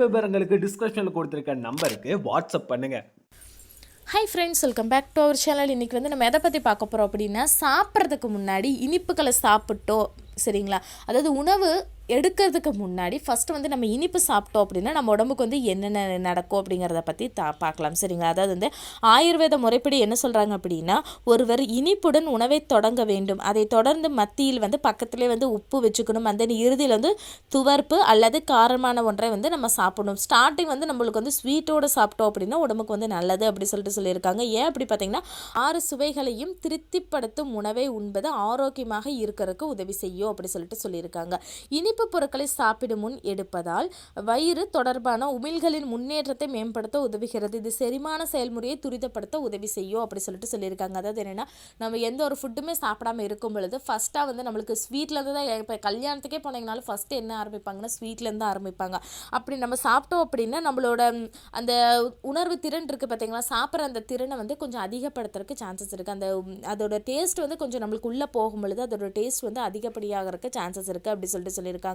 விவரங்களுக்கு டிஸ்கிரிப்ஷனில் கொடுத்துருக்க நம்பருக்கு வாட்ஸ்அப் பண்ணுங்க. Hi friends welcome back to our channel இன்றைக்கி வந்து நம்ம எதை பற்றி பார்க்க போகிறோம் அப்படின்னா சாப்பிட்றதுக்கு முன்னாடி இனிப்புகளை சாப்பிட்டோம். சரிங்களா? அதாவது உணவு எடுக்கிறதுக்கு முன்னாடி ஃபஸ்ட்டு வந்து நம்ம இனிப்பு சாப்பிட்டோம் அப்படின்னா நம்ம உடம்புக்கு வந்து என்னென்ன நடக்கும் அப்படிங்கிறத பற்றி தா பார்க்கலாம். சரிங்களா? அதாவது வந்து ஆயுர்வேத முறைப்படி என்ன சொல்கிறாங்க அப்படின்னா ஒருவர் இனிப்புடன் உணவை தொடங்க வேண்டும். அதை தொடர்ந்து மத்தியில் வந்து பக்கத்துலேயே வந்து உப்பு வச்சுக்கணும். அந்த இறுதியில் வந்து துவர்ப்பு அல்லது காரமான ஒன்றை வந்து நம்ம சாப்பிடணும். ஸ்டார்டிங் வந்து நம்மளுக்கு வந்து ஸ்வீட்டோடு சாப்பிட்டோம் அப்படின்னா உடம்புக்கு வந்து நல்லது அப்படி சொல்லிட்டு சொல்லியிருக்காங்க. ஏன் அப்படி பார்த்தீங்கன்னா ஆறு சுவைகளையும் திருப்திப்படுத்தும் உணவை உண்பது ஆரோக்கியமாக இருக்கிறதுக்கு உதவி செய்யும் அப்படி சொல்லிட்டு சொல்லியிருக்காங்க. இனிப்பு பொருட்களை சாப்பிடும் முன் எடுப்பதால் வயிறு தொடர்பான உமிழ்களின் முன்னேற்றத்தை மேம்படுத்த உதவுகிறது. இது செரிமான செயல்முறையை துரிதப்படுத்த உதவி செய்யும் அப்படி சொல்லிட்டு சொல்லியிருக்காங்க. அதாவது என்னென்னா நம்ம எந்த ஒரு ஃபுட்டுமே சாப்பிடாம இருக்கும் பொழுது ஃபஸ்ட்டாக வந்து நம்மளுக்கு ஸ்வீட்லேருந்து தான் இப்போ கல்யாணத்துக்கே போனீங்கனாலும் ஃபஸ்ட்டு என்ன ஆரம்பிப்பாங்கன்னா ஸ்வீட்லேருந்து ஆரம்பிப்பாங்க. அப்படி நம்ம சாப்பிட்டோம் அப்படின்னா நம்மளோட அந்த உணர்வு திறன் இருக்குது பார்த்தீங்களா சாப்பிட்ற அந்த திறனை வந்து கொஞ்சம் அதிகப்படுத்துறதுக்கு சான்சஸ் இருக்குது அந்த அதோட டேஸ்ட் வந்து கொஞ்சம் நம்மளுக்கு உள்ளே போகும் பொழுது அதோட டேஸ்ட் வந்து அதிகப்படியாகிறதுக்கு சான்சஸ் இருக்குது அப்படி சொல்லிட்டு சொல்லியிருக்காங்க.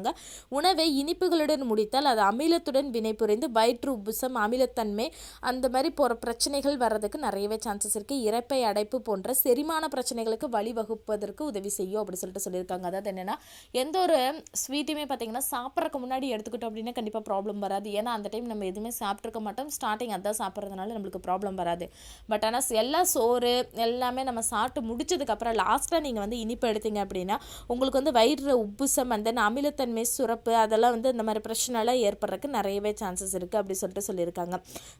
உணவை இனிப்புகளுடன் முடித்தால் அது அமிலத்துடன் வினைபுரிந்து வயிற்று உப்புசம் அமிலத்தன்மை அந்த மாதிரி போகிற பிரச்சனைகள் வர்றதுக்கு நிறையவே சான்சஸ் இருக்குது இறப்பை அடைப்பு போன்ற செரிமான பிரச்சனைகளுக்கு வழிவகுப்பதற்கு உதவி செய்யும் அப்படின்னு சொல்லிட்டு சொல்லியிருக்காங்க. அதாவது என்னென்னா எந்த ஒரு ஸ்வீட்டுமே பார்த்தீங்கன்னா சாப்பிட்றதுக்கு முன்னாடி எடுத்துக்கிட்டோம் அப்படின்னா கண்டிப்பாக ப்ராப்ளம் வராது. ஏன்னா அந்த டைம் நம்ம எதுவுமே சாப்பிட்ருக்க மாட்டோம். ஸ்டார்டிங் அதான் சாப்பிட்றதுனால நம்மளுக்கு ப்ராப்ளம் வராது. பட் ஆனால் எல்லா சோறு எல்லாமே நம்ம சாப்பிட்டு முடிச்சதுக்கப்புறம் லாஸ்ட்டாக நீங்கள் வந்து இனிப்பு எடுத்தீங்க அப்படின்னா உங்களுக்கு வந்து வயிறு உப்புசம் அந்த அமிலத்தை அமிலத்தன்மை சுரப்பு அதெல்லாம் வந்து இந்த மாதிரி பிரச்சனைலாம் ஏற்படுறதுக்கு நிறையவே சான்சஸ் இருக்குது அப்படி சொல்லிட்டு சொல்லியிருக்காங்க.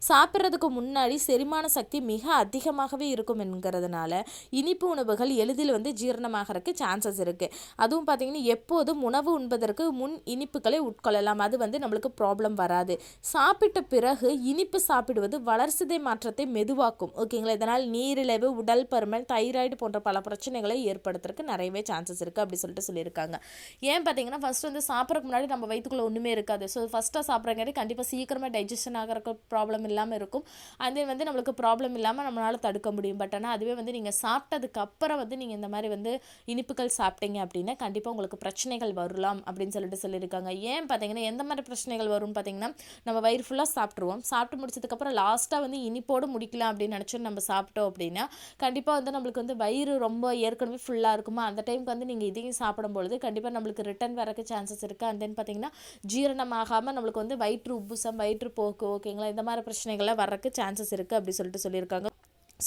சாப்பிட்றதுக்கு முன்னாடி செரிமான சக்தி மிக அதிகமாகவே இருக்கும் என்கிறதுனால இனிப்பு உணவுகள் எளிதில் வந்து ஜீரணமாகறதுக்கு சான்சஸ் இருக்குது அதுவும் பார்த்தீங்கன்னா எப்போதும் உணவு உண்பதற்கு முன் இனிப்புகளை உட்கொள்ளலாம். அது வந்து நம்மளுக்கு ப்ராப்ளம் வராது. சாப்பிட்ட பிறகு இனிப்பு சாப்பிடுவது வளர்சிதை மாற்றத்தை மெதுவாக்கும். ஓகேங்களா? இதனால் நீரிழிவு உடல் பருமன் தைராய்டு போன்ற பல பிரச்சனைகளை ஏற்படுத்துறதுக்கு நிறையவே சான்சஸ் இருக்குது அப்படி சொல்லிட்டு சொல்லியிருக்காங்க. ஏன் பார்த்தீங்கன்னா ஃபர்ஸ்ட் வந்து சாப்பிட்றதுக்கு முன்னாடி நம்ம வயிற்றுக்குள்ளே ஒன்றுமே இருக்காது. ஸோ ஃபஸ்ட்டாக சாப்பிட்றங்காட்டி கண்டிப்பாக சீக்கிரமாக டைஜஷன் ஆகிறக்கு ப்ராப்ளம் இல்லாமல் இருக்கும். அதே வந்து நம்மளுக்கு ப்ராப்ளம் இல்லாமல் நம்மளால் தடுக்க முடியும். பட் ஆனால் அதுவே வந்து நீங்கள் சாப்பிட்டதுக்கு அப்புறம் வந்து நீங்கள் இந்த மாதிரி வந்து இனிப்புகள் சாப்பிட்டீங்க அப்படின்னா கண்டிப்பாக உங்களுக்கு பிரச்சனைகள் வரலாம் அப்படின்னு சொல்லிட்டு சொல்லியிருக்காங்க. ஏன் பார்த்தீங்கன்னா எந்த மாதிரி பிரச்சனைகள் வரும்னு பார்த்தீங்கன்னா நம்ம வயிறு ஃபுல்லாக சாப்பிட்ருவோம் சாப்பிட்டு முடிச்சதுக்கப்புறம் லாஸ்ட்டாக வந்து இனிப்போடு முடிக்கலாம் அப்படின்னு நினச்சோம் நம்ம சாப்பிட்டோம் அப்படின்னா கண்டிப்பாக வந்து நம்மளுக்கு வந்து வயிறு ரொம்ப ஏற்கனவே ஃபுல்லாக இருக்குமா? அந்த டைமுக்கு வந்து நீங்கள் இதையும் சாப்பிடும்பொழுது கண்டிப்பாக நம்மளுக்கு ரிட்டர்ன் வரக்கு சான்சஸ் இருக்குது அண்ட் தென் பார்த்தீங்கன்னா ஜீரணமாகாமல் நம்மளுக்கு வந்து வயிற்று உப்புசம் வயிற்று போக்கு ஓகேங்களா இந்த மாதிரி பிரச்சனைகள்லாம் வர்றதுக்கு சான்சஸ் இருக்குது அப்படி சொல்லிட்டு சொல்லியிருக்காங்க.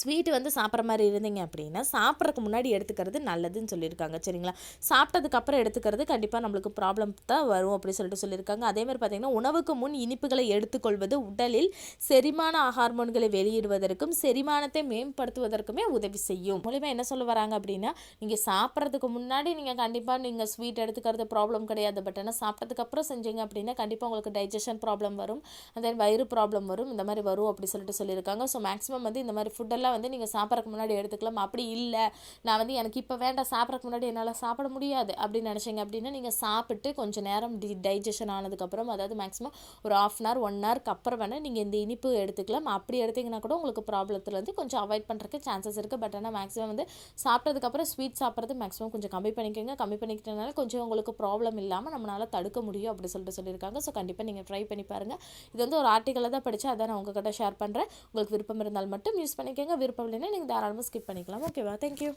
ஸ்வீட் வந்து சாப்பிட்ற மாதிரி இருந்தீங்க அப்படின்னா சாப்பிட்றதுக்கு முன்னாடி எடுத்துக்கிறது நல்லதுன்னு சொல்லியிருக்காங்க. சரிங்களா? சாப்பிட்டதுக்கப்புறம் எடுத்துக்கிறது கண்டிப்பாக நம்மளுக்கு ப்ராப்ளம் தான் வரும் அப்படி சொல்லிட்டு சொல்லியிருக்காங்க. அதேமாதிரி பார்த்தீங்கன்னா உணவுக்கு முன் இனிப்புகளை எடுத்துக்கொள்வது உடலில் செரிமான ஹார்மோன்களை வெளியிடுவதற்கும் செரிமானத்தை மேம்படுத்துவதற்குமே உதவி செய்யும். மூலியமாக என்ன சொல்ல வராங்க அப்படின்னா நீங்கள் சாப்பிட்றதுக்கு முன்னாடி நீங்கள் கண்டிப்பாக நீங்கள் ஸ்வீட் எடுத்துக்கிறது ப்ராப்ளம் கிடையாது. பட் ஆனால் சாப்பிட்டதுக்கப்புறம் செஞ்சீங்க அப்படின்னா கண்டிப்பாக உங்களுக்கு டைஜஷன் ப்ராப்ளம் வரும். அதே வயிறு ப்ராப்ளம் வரும். இந்த மாதிரி வரும் அப்படி சொல்லிட்டு சொல்லியிருக்காங்க. ஸோ மேக்ஸிமம் வந்து இந்த மாதிரி ஃபுட்டெல்லாம் வந்து நீங்கள் சாப்பிட்றதுக்கு முன்னாடி எடுத்துக்கலாம். அப்படி இல்லை. நான் வந்து எனக்கு இப்போ வேண்டாம் சாப்பிட்றதுக்கு முன்னாடி என்னால் சாப்பிட முடியாது. அப்படின்னு நினச்சிங்க அப்படின்னா நீங்கள் சாப்பிட்டு கொஞ்சம் நேரம் டி டைஜஷன் ஆனதுக்கப்புறம் அதாவது மேக்ஸிமம் ஒரு ஆஃப் அன் ஹவர் ஒன் ஹவருக்கு அப்புறம் வேணால் நீங்கள் இந்த இனிப்பு எடுத்துக்கலாம். அப்படி எடுத்தீங்கன்னா கூட உங்களுக்கு ப்ராப்ளத்தில் வந்து கொஞ்சம் அவாய்ட் பண்ணுறதுக்கு சான்சஸ் இருக்குது பட் ஆனால் மேக்ஸிமம் வந்து சாப்பிட்டதுக்கப்புறம் ஸ்வீட் சாப்பிட்றது மேக்ஸிமம் கொஞ்சம் கம்மி பண்ணிக்கோங்க. கம்மி பண்ணிக்கிட்டனால கொஞ்சம் உங்களுக்கு ப்ராப்ளம் இல்லாமல் நம்மளால் தடுக்க முடியும் அப்படி சொல்லிட்டு சொல்லியிருக்காங்க. ஸோ கண்டிப்பாக நீங்கள் ட்ரை பண்ணி பாருங்கள் இது வந்து ஒரு ஆர்டிக்கலில் தான் படித்தேன் அதை நான் உங்ககிட்ட ஷேர் பண்ணுறேன் உங்களுக்கு விருப்பம் இருந்தால் மட்டும் யூஸ் பண்ணிக்கோங்க. விருப்பம் இல்லைன்னா நீங்கள் தாராளமாக ஸ்கிப் பண்ணிக்கலாம். ஓகேவா தேங்க்யூ